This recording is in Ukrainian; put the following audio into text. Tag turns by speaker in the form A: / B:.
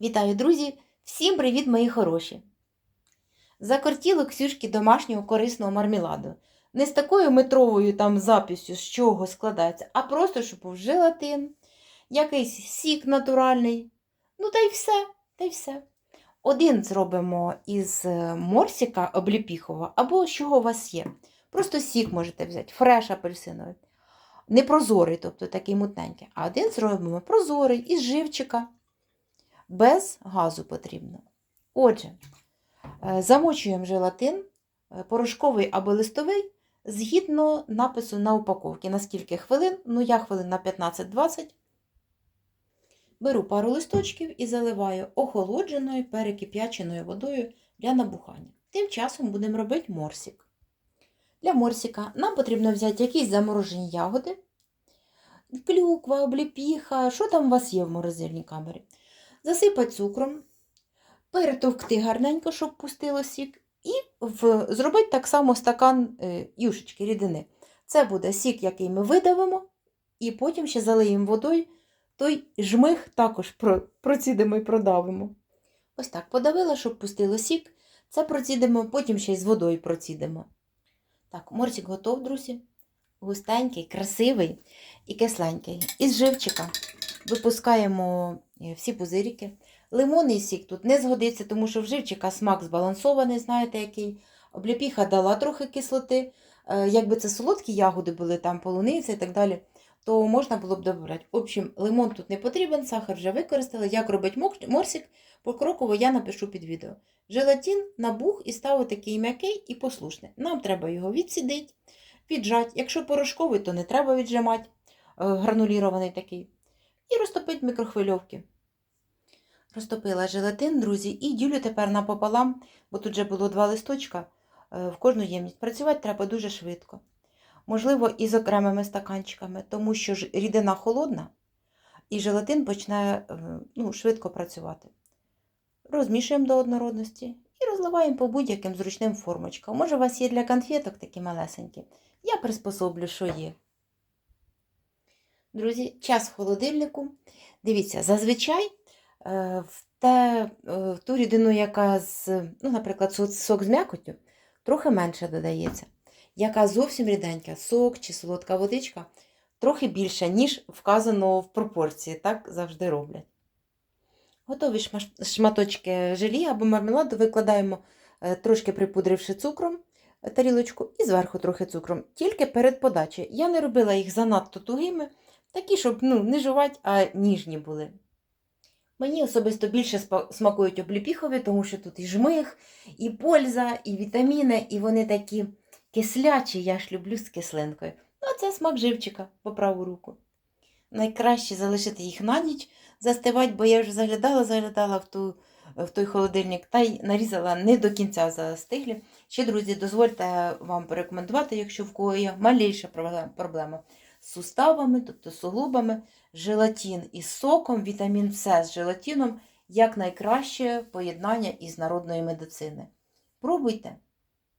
A: Вітаю, друзі! Всім привіт, мої хороші! Закортіло Ксюшки домашнього корисного мармеладу. Не з такою метровою там записю, з чого складається, а просто, щоб був желатин, якийсь сік натуральний. Ну, та й все, та й все. Один зробимо із е, морсика обліпіхова, або з чого у вас є. Просто сік можете взяти, фреш апельсиновий. Не прозорий, тобто такий мутненький. А один зробимо прозорий із живчика без газу потрібно. Отже, е, замочуємо желатин, е, порошковий або листовий, згідно напису на упаковці. На скільки хвилин? Ну, я хвилин на 15-20. Беру пару листочків і заливаю охолодженою перекип'яченою водою для набухання. Тим часом будемо робити морсик. Для морсика нам потрібно взяти якісь заморожені ягоди, клюква, обліпіха, що там у вас є в морозильній камері засипати цукром, перетовкти гарненько, щоб пустило сік, і в, зробити так само стакан е, юшечки рідини. Це буде сік, який ми видавимо, і потім ще залиємо водою, той жмих також про, процідимо і продавимо. Ось так подавила, щоб пустило сік. Це процідимо, потім ще й з водою процідимо. Так, морсик готов, друзі. Густенький, красивий і кисленький. Із живчика випускаємо е, всі пузирики. Лимонний сік тут не згодиться, тому що в живчика смак збалансований, знаєте який. Обліпіха дала трохи кислоти. Е, Якби це солодкі ягоди були, там полуниця і так далі, то можна було б додати. В общем, лимон тут не потрібен, сахар вже використали. Як робить морсик, покроково я напишу під відео. Желатин набух і став такий м'який і послушний. Нам треба його відсідити, віджати. Якщо порошковий, то не треба віджимати, е, гранулірований такий і розтопити в мікрохвильовці. Розтопила желатин, друзі, і ділю тепер напополам, бо тут вже було два листочка е, в кожну ємність. Працювати треба дуже швидко. Можливо, і з окремими стаканчиками, тому що ж рідина холодна, і желатин почне е, ну, швидко працювати. Розмішуємо до однородності і розливаємо по будь-яким зручним формочкам. Може, у вас є для конфеток такі малесенькі. Я приспособлю, що є. Друзі, час в холодильнику. Дивіться, зазвичай е, в, те, е, в ту рідину, яка з, ну, наприклад, сок з м'якоттю, трохи менше додається. Яка зовсім ріденька, сок чи солодка водичка, трохи більше, ніж вказано в пропорції. Так завжди роблять. Готові шматочки желі або мармеладу викладаємо, е, трошки припудривши цукром тарілочку, і зверху трохи цукром. Тільки перед подачею. Я не робила їх занадто тугими, такі, щоб ну, не жувати, а ніжні були. Мені особисто більше смакують обліпіхові, тому що тут і жмих, і польза, і вітаміни, і вони такі кислячі, я ж люблю з кислинкою. Ну, а це смак живчика по праву руку. Найкраще залишити їх на ніч, застивати, бо я вже заглядала, заглядала в, ту, в той холодильник та й нарізала не до кінця застиглі. Ще, друзі, дозвольте вам порекомендувати, якщо в кого є малейша проблема суставами, тобто суглобами, желатин із соком, вітамін С з желатином як найкраще поєднання із народної медицини. Пробуйте.